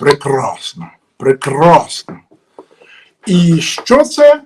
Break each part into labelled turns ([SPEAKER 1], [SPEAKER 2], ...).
[SPEAKER 1] Прекрасно, прекрасно. І що це?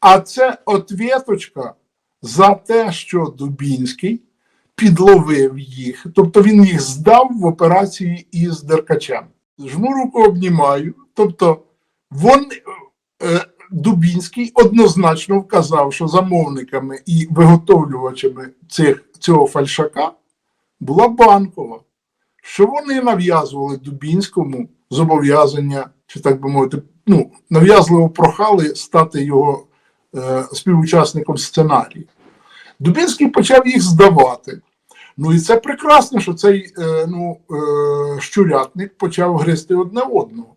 [SPEAKER 1] А це отвіточка за те, що Дубінський підловив їх, тобто він їх здав в операції із Деркачем. Жму руку обнімаю. Тобто, він, е, Дубінський однозначно вказав, що замовниками і виготовлювачами цих, цього фальшака була банкова, що вони нав'язували Дубінському зобов'язання, чи так би мовити, ну, нав'язливо прохали стати його е, співучасником сценарію. Дубінський почав їх здавати. Ну і це прекрасно, що цей е, ну, е, щурятник почав гризти одне одного.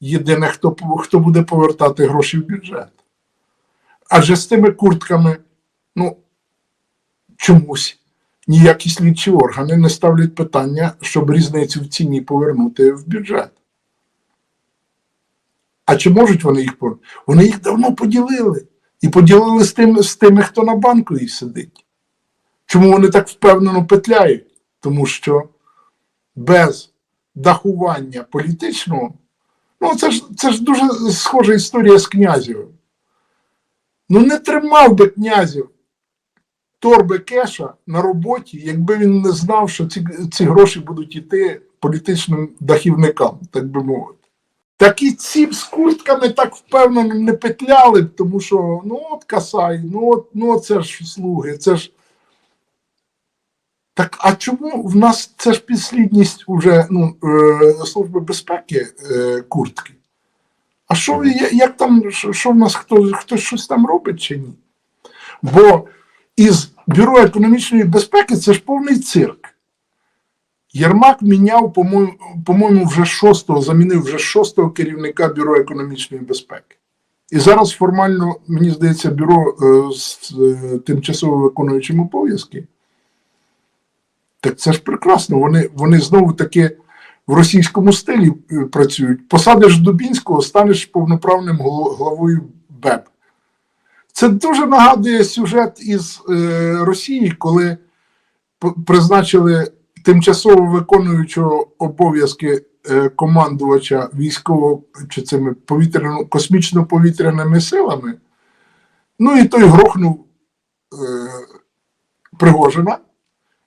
[SPEAKER 1] Єдине, хто, хто буде повертати гроші в бюджет. Адже з тими куртками, ну, чомусь ніякі слідчі органи не ставлять питання, щоб різницю в ціні повернути в бюджет. А чи можуть вони їх повернути? Вони їх давно поділили. І поділили з тими, з тими, хто на банку і сидить. Чому вони так впевнено петляють? Тому що без дахування політичного, ну це ж це ж дуже схожа історія з князєвим. Ну не тримав би князів торби кеша на роботі, якби він не знав, що ці, ці гроші будуть йти політичним дахівникам, так би мовити. Так і ці з куртками так впевнено не петляли тому що ну от Касай, ну от ну це ж слуги, це ж. Так, а чому в нас це ж підслідність уже ну, е, Служби безпеки е, куртки? А що як там, що, що в нас хто, хтось щось там робить чи ні? Бо із Бюро економічної безпеки це ж повний цирк. Єрмак міняв, по-моєму, вже шостого, замінив вже шостого керівника Бюро економічної безпеки. І зараз формально, мені здається, бюро е, з е, тимчасово виконуючим обов'язки. Так це ж прекрасно. Вони, вони знову таки в російському стилі е, працюють. Посадиш Дубінського, станеш повноправним главою БЕБ. Це дуже нагадує сюжет із е, Росії, коли призначили тимчасово виконуючого обов'язки е, командувача військово чи цими повітряно космічно-повітряними силами. Ну і той грохнув е, Пригожина.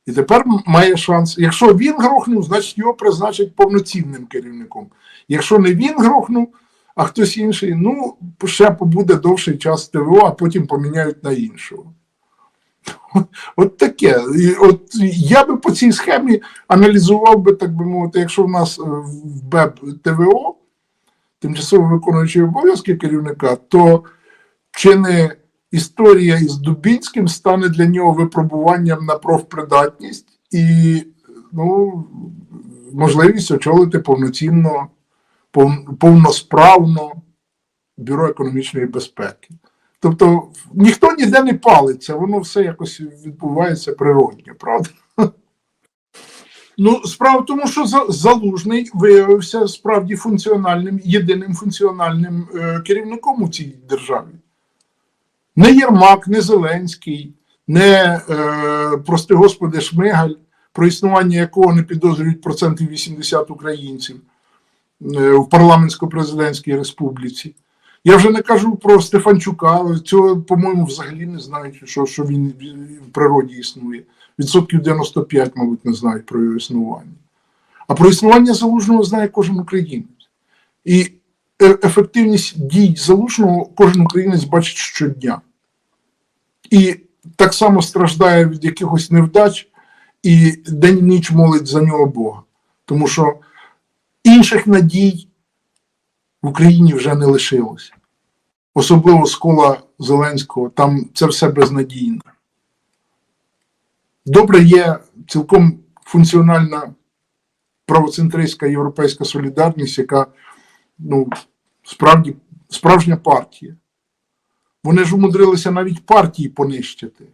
[SPEAKER 1] І тепер має шанс. Якщо він грохнув, значить його призначать повноцінним керівником. Якщо не він грохнув, а хтось інший, ну ще побуде довший час ТВО, а потім поміняють на іншого. От таке. От я би по цій схемі аналізував би, так би мовити, якщо в нас е, в БЕБ ТВО, тимчасово виконуючий обов'язки керівника, то чи не історія із Дубінським стане для нього випробуванням на профпридатність і ну, можливість очолити повноцінно, пов- повносправно Бюро економічної безпеки. Тобто ніхто ніде не палиться, воно все якось відбувається природньо, правда? Ну, справа в тому, що Залужний виявився справді функціональним, єдиним функціональним е, керівником у цій державі. Не Єрмак, не Зеленський, не, е, прости господи, Шмигаль, про існування якого не підозрюють процентів 80 українців в парламентсько-президентській республіці. Я вже не кажу про Стефанчука, цього, по-моєму, взагалі не знають, що, що він в природі існує. Відсотків 95, мабуть, не знають про його існування. А про існування залужного знає кожен українець. І е- ефективність дій залужного кожен українець бачить щодня. І так само страждає від якихось невдач і день ніч молить за нього Бога. Тому що інших надій в Україні вже не лишилося. Особливо з кола Зеленського, там це все безнадійно. Добре є цілком функціональна правоцентристська європейська солідарність, яка ну, справді справжня партія. Вони ж умудрилися навіть партії понищити.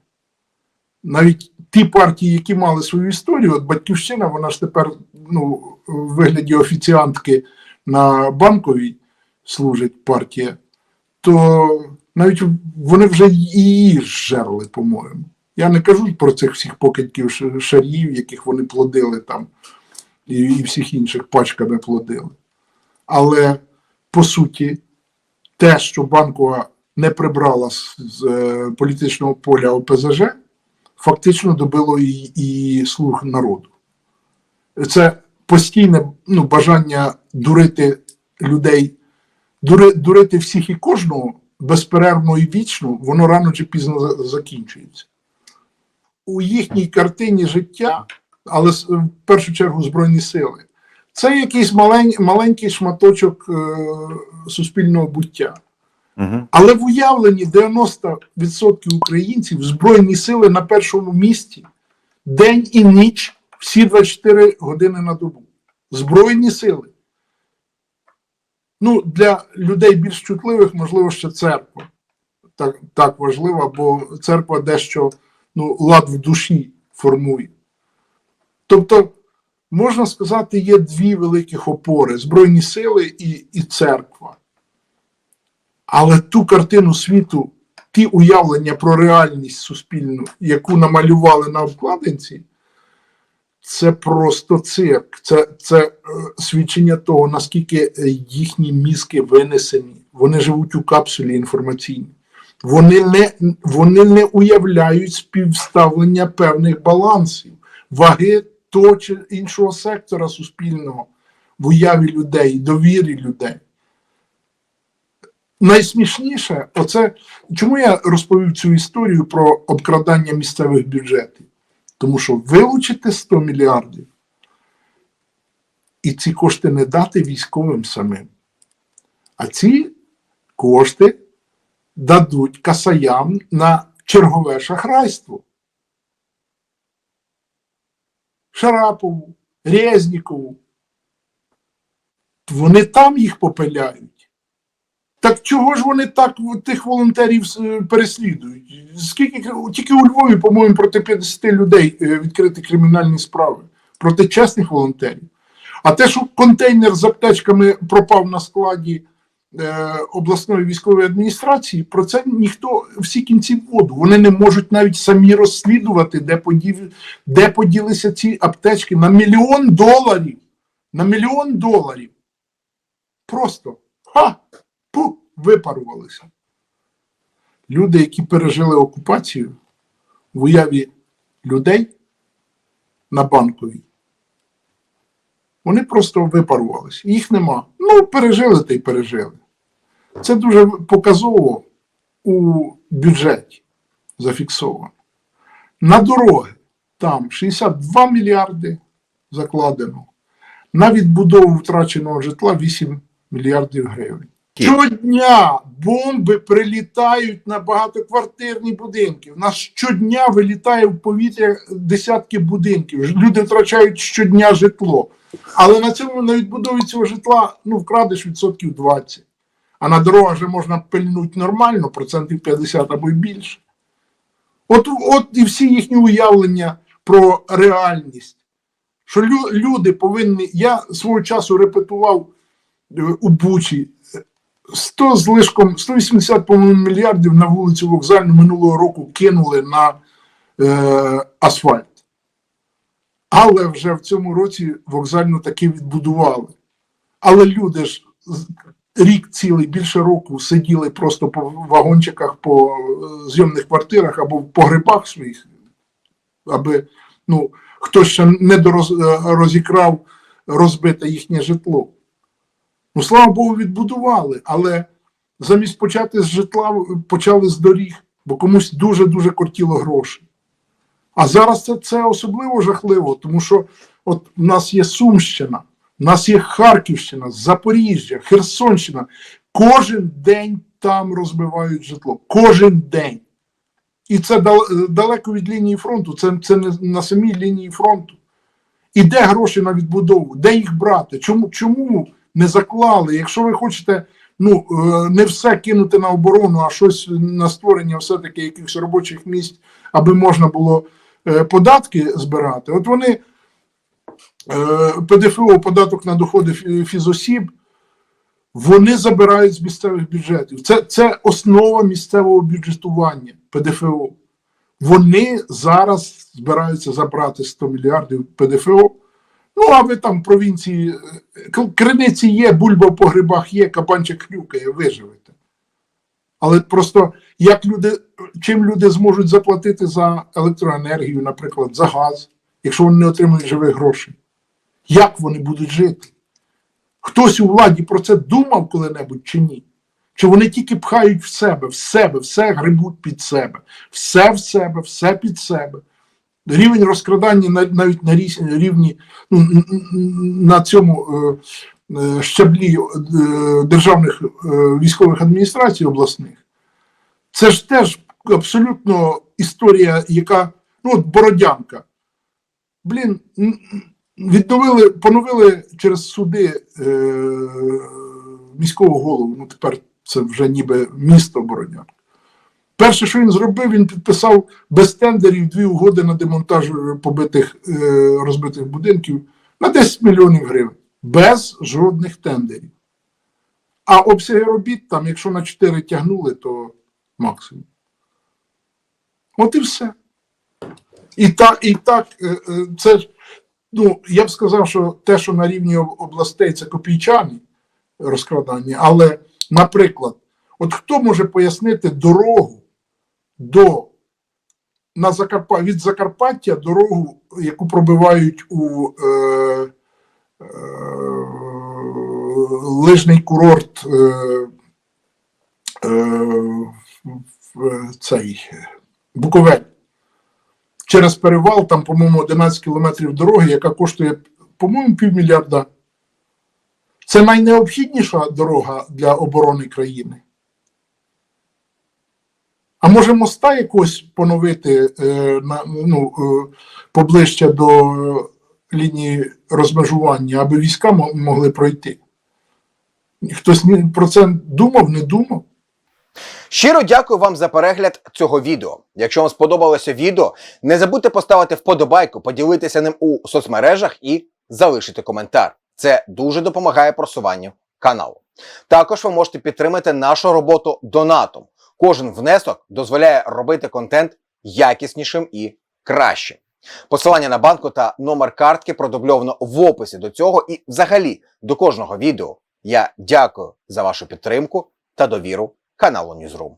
[SPEAKER 1] Навіть ті партії, які мали свою історію, от Батьківщина, вона ж тепер ну, в вигляді офіціантки на банковій служить партія, то навіть вони вже її жерли, по-моєму. Я не кажу про цих всіх покидьків шарів, яких вони плодили там, і, і всіх інших пачками плодили. Але по суті, те, що банкова не прибрала з, з е, політичного поля ОПЗЖ, фактично добило і, і слух народу. Це постійне ну, бажання дурити людей, дури, дурити всіх і кожного безперервно і вічно, воно рано чи пізно закінчується. У їхній картині життя, але в першу чергу Збройні сили, це якийсь малень, маленький шматочок е, суспільного буття.
[SPEAKER 2] Угу.
[SPEAKER 1] Але в уявленні 90% українців Збройні сили на першому місці день і ніч, всі 24 години на добу. Збройні сили. Ну, для людей більш чутливих, можливо, ще церква. Так, так важлива, бо церква дещо ну, лад в душі формує. Тобто, можна сказати, є дві великих опори: Збройні сили і, і церква. Але ту картину світу, ті уявлення про реальність суспільну, яку намалювали на обкладинці, це просто цирк. Це, це е, свідчення того, наскільки е, їхні мізки винесені. Вони живуть у капсулі інформаційній. Вони не, вони не уявляють співставлення певних балансів, ваги того чи іншого сектора суспільного в уяві людей, довірі людей найсмішніше, оце чому я розповів цю історію про обкрадання місцевих бюджетів? Тому що вилучити 100 мільярдів і ці кошти не дати військовим самим. А ці кошти дадуть касаям на чергове шахрайство. Шарапову, Резнікову. Вони там їх попиляють. Так чого ж вони так тих волонтерів е, переслідують? Скільки тільки у Львові, по-моєму, проти 50 людей е, відкриті кримінальні справи проти чесних волонтерів. А те, що контейнер з аптечками пропав на складі е, обласної військової адміністрації, про це ніхто всі кінці воду. Вони не можуть навіть самі розслідувати, де, подів, де поділися ці аптечки на мільйон доларів. На мільйон доларів. Просто ха! Пу, випарувалися. Люди, які пережили окупацію в уяві людей на банковій, вони просто випарувалися. Їх нема. Ну, пережили та й пережили. Це дуже показово у бюджеті зафіксовано. На дороги там 62 мільярди закладено. На відбудову втраченого житла 8 мільярдів гривень. Щодня бомби прилітають на багатоквартирні будинки. У нас щодня вилітає в повітря десятки будинків. Люди втрачають щодня житло. Але на цьому на відбудові цього житла ну, вкрадеш відсотків 20. А на дорогах вже можна пильнути нормально, процентів 50 або й більше. От, от і всі їхні уявлення про реальність. Що лю- люди повинні. Я свого часу репетував е, у Бучі 100 з лишком, 180 по-моєму, мільярдів на вулицю вокзальну минулого року кинули на е, асфальт. Але вже в цьому році вокзальну таки відбудували. Але люди ж рік цілий, більше року сиділи просто по вагончиках, по е, зйомних квартирах або в погребах своїх, аби ну, хтось ще не розікрав розбите їхнє житло. Ну, слава Богу, відбудували, але замість почати з житла почали з доріг, бо комусь дуже-дуже кортіло грошей. А зараз це, це особливо жахливо, тому що от в нас є Сумщина, в нас є Харківщина, Запоріжжя, Херсонщина. Кожен день там розбивають житло. Кожен день. І це далеко від лінії фронту, це, це не на самій лінії фронту. І де гроші на відбудову? Де їх брати? Чому, чому не заклали? Якщо ви хочете ну, е, не все кинути на оборону, а щось на створення все-таки якихось робочих місць, аби можна було е, податки збирати. От вони е, ПДФО, податок на доходи фі- фізосіб, вони забирають з місцевих бюджетів. Це, це основа місцевого бюджетування ПДФО. Вони зараз збираються забрати 100 мільярдів ПДФО Ну, а ви там в провінції, е, криниці є, бульба в погребах є, кабанчик хрюкає, виживете. Але просто як люди, чим люди зможуть заплатити за електроенергію, наприклад, за газ, якщо вони не отримують живих грошей? Як вони будуть жити? Хтось у владі про це думав коли-небудь чи ні? Чи вони тільки пхають в себе, в себе, все грибуть під себе, все в себе, все під себе. Рівень розкрадання навіть на рівні ну, на цьому е, е, щаблі е, державних військових адміністрацій обласних. Це ж теж абсолютно історія, яка ну от Бородянка. Блін, відновили, поновили через суди міського голову. Ну тепер це вже ніби місто Бородянка. Перше, що він зробив, він підписав без тендерів дві угоди на демонтаж е, побитих е, розбитих будинків на 10 мільйонів гривень. Без жодних тендерів. А обсяги робіт там, якщо на 4 тягнули, то максимум. От і все. І так, і так, е, це ну, я б сказав, що те, що на рівні областей, це копійчані розкрадання, але, наприклад, от хто може пояснити дорогу до на Закарпа... від Закарпаття дорогу, яку пробивають у е, е, лижний курорт е, е, цей Буковель. Через перевал, там, по-моєму, 11 кілометрів дороги, яка коштує, по-моєму, півмільярда. Це найнеобхідніша дорога для оборони країни. А може моста якось поновити е, на, ну, е, поближче до лінії розмежування, аби війська мо- могли пройти? Хтось про це думав, не думав?
[SPEAKER 2] Щиро дякую вам за перегляд цього відео. Якщо вам сподобалося відео, не забудьте поставити вподобайку, поділитися ним у соцмережах і залишити коментар. Це дуже допомагає просуванню каналу. Також ви можете підтримати нашу роботу донатом. Кожен внесок дозволяє робити контент якіснішим і кращим. Посилання на банку та номер картки продубльовано в описі до цього і взагалі до кожного відео. Я дякую за вашу підтримку та довіру каналу Newsroom.